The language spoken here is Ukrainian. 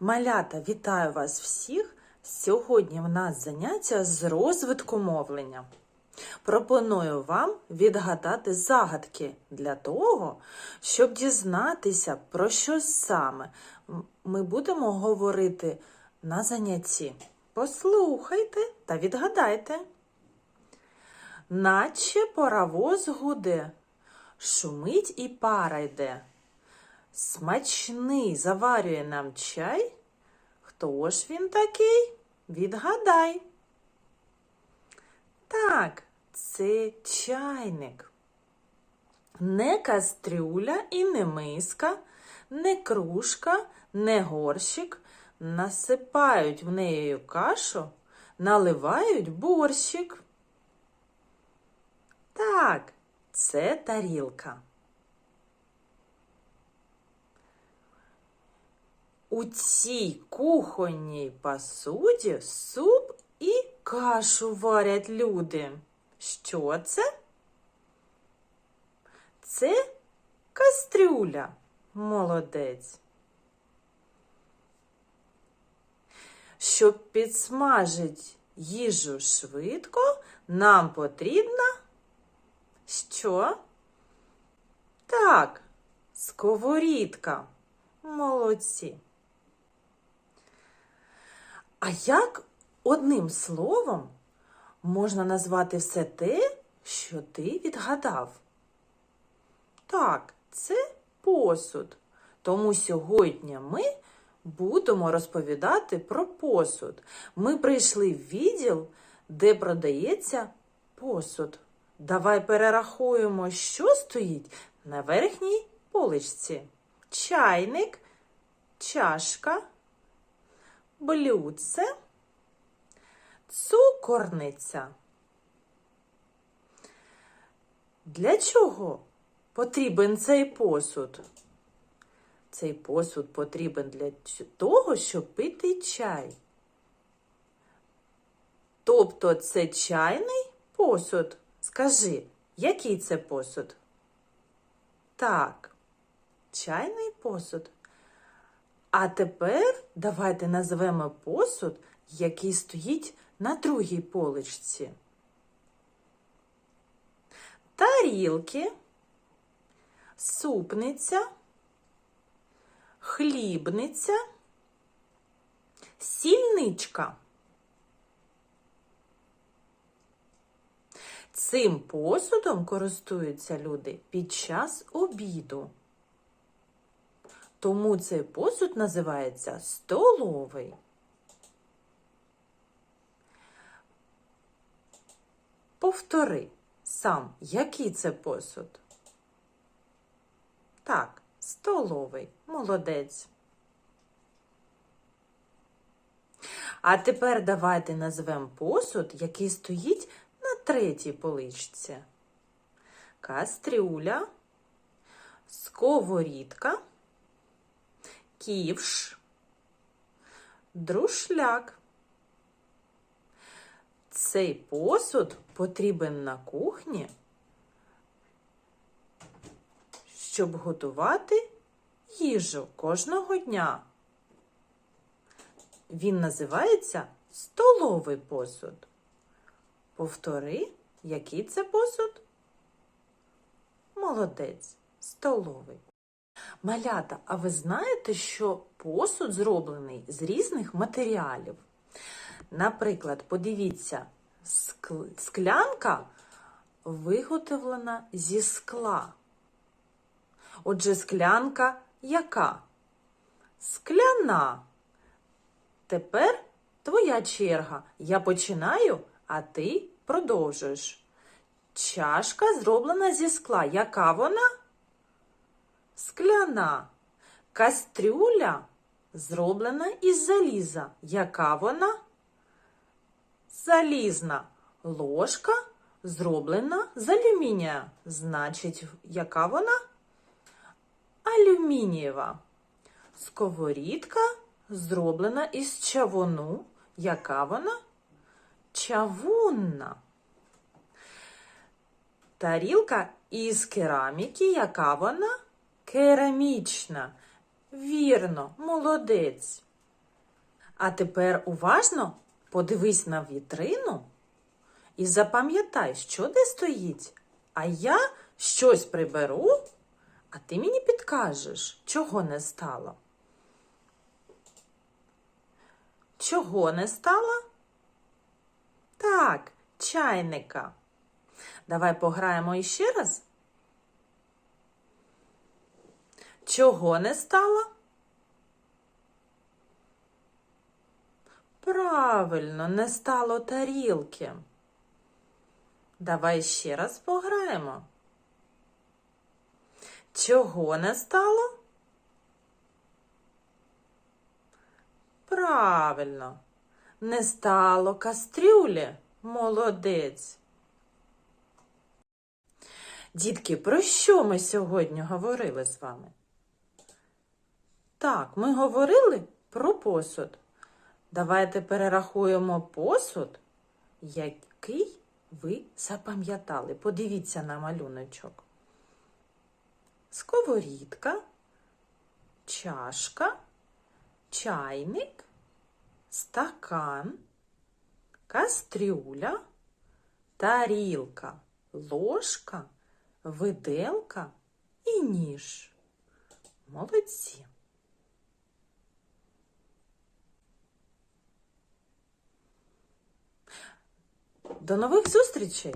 Малята, вітаю вас всіх! Сьогодні в нас заняття з розвитку мовлення. Пропоную вам відгадати загадки для того, щоб дізнатися, про що саме ми будемо говорити на занятті. Послухайте та відгадайте. Наче паровоз гуде, шумить і пара йде. Смачний заварює нам чай. Хто ж він такий? Відгадай. Так, це чайник. Не кастрюля і не миска, не кружка, не горщик. Насипають в неї кашу, наливають борщик. Так, це тарілка. У цій кухонній посуді суп і кашу варять люди. Що це? Це кастрюля. Молодець. Щоб підсмажити їжу швидко, нам потрібна що? Так, сковорідка. Молодці. А як одним словом можна назвати все те, що ти відгадав? Так, це посуд. Тому сьогодні ми будемо розповідати про посуд. Ми прийшли в відділ, де продається посуд. Давай перерахуємо, що стоїть на верхній поличці. Чайник, чашка, блюдце, цукорниця. Для чого потрібен цей посуд? Цей посуд потрібен для того, щоб пити чай. Тобто це чайний посуд. Скажи, який це посуд? Так, чайний посуд. А тепер давайте назвемо посуд, який стоїть на другій поличці. Тарілки, супниця, хлібниця, сільничка. Цим посудом користуються люди під час обіду. Тому цей посуд називається столовий. Повтори сам, який це посуд? Так, столовий. Молодець. А тепер давайте назвемо посуд, який стоїть на третій поличці. Кастрюля, сковорідка, ківш, друшляк. Цей посуд потрібен на кухні, щоб готувати їжу кожного дня. Він називається столовий посуд. Повтори, який це посуд? Молодець, столовий. Малята, а ви знаєте, що посуд зроблений з різних матеріалів? Наприклад, подивіться, склянка виготовлена зі скла. Отже, склянка яка? Скляна. Тепер твоя черга. Я починаю, а ти продовжуєш. Чашка зроблена зі скла. Яка вона? Скляна. Кастрюля зроблена із заліза. Яка вона? Залізна. Ложка зроблена з алюмінія. Значить, яка вона? Алюмінієва. Сковорідка зроблена із чавуну. Яка вона? Чавунна. Тарілка із кераміки, яка вона? Керамічна. Вірно, молодець. А тепер уважно подивись на вітрину і запам'ятай, що де стоїть. А я щось приберу, а ти мені підкажеш, чого не стало. Чого не стало? Так, чайника. Давай пограємо іще раз. Чого не стало? Правильно, не стало тарілки. Давай ще раз пограємо. Чого не стало? Правильно, не стало кастрюлі. Молодець. Дітки, про що ми сьогодні говорили з вами? Так, ми говорили про посуд. Давайте перерахуємо посуд, який ви запам'ятали. Подивіться на малюночок. Сковорідка, чашка, чайник, стакан, кастрюля, тарілка, ложка, виделка і ніж. Молодці. До нових зустрічей!